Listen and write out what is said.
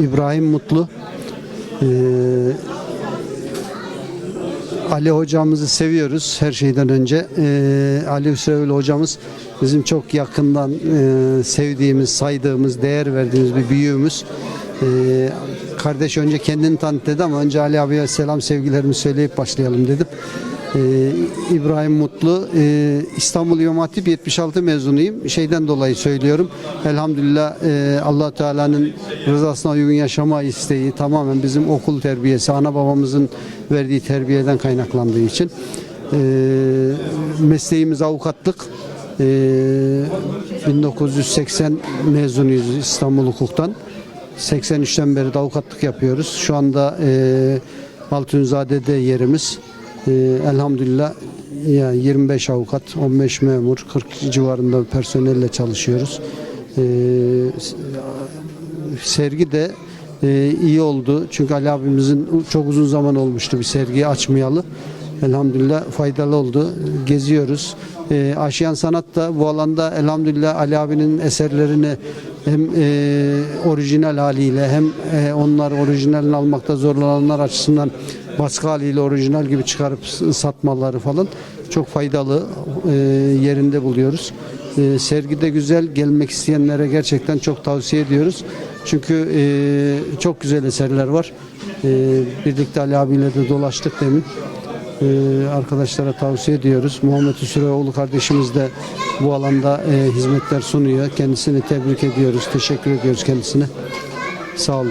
İbrahim Mutlu. Ee, Ali hocamızı seviyoruz her şeyden önce. Ee, Ali Hüsrevli hocamız bizim çok yakından e, sevdiğimiz, saydığımız, değer verdiğimiz bir büyüğümüz. Ee, kardeş önce kendini tanıt dedi ama önce Ali abiye selam sevgilerimi söyleyip başlayalım dedim. Ee, İbrahim Mutlu, e, İstanbul İmam Hatip 76 mezunuyum. Şeyden dolayı söylüyorum. Elhamdülillah e, allah Teala'nın rızasına uygun yaşama isteği tamamen bizim okul terbiyesi, ana babamızın verdiği terbiyeden kaynaklandığı için. E, mesleğimiz avukatlık. E, 1980 mezunuyuz İstanbul Hukuk'tan. 83'ten beri de avukatlık yapıyoruz. Şu anda e, Altunzade'de yerimiz. E, elhamdülillah ya 25 avukat, 15 memur, 40 civarında personelle çalışıyoruz. E, sergi de e, iyi oldu. Çünkü Ali abimizin çok uzun zaman olmuştu bir sergiyi açmayalı. Elhamdülillah faydalı oldu. Geziyoruz. E, Aşiyan Sanat da bu alanda elhamdülillah Ali abinin eserlerini hem e, orijinal haliyle hem e, onlar orijinalini almakta zorlananlar açısından baskı haliyle orijinal gibi çıkarıp satmaları falan çok faydalı e, yerinde buluyoruz. E, sergi de güzel. Gelmek isteyenlere gerçekten çok tavsiye ediyoruz. Çünkü e, çok güzel eserler var. E, birlikte Ali abiyle de dolaştık demin. E, arkadaşlara tavsiye ediyoruz. Muhammed Hüsrevoğlu kardeşimiz de bu alanda e, hizmetler sunuyor. Kendisini tebrik ediyoruz. Teşekkür ediyoruz kendisine. Sağ olun.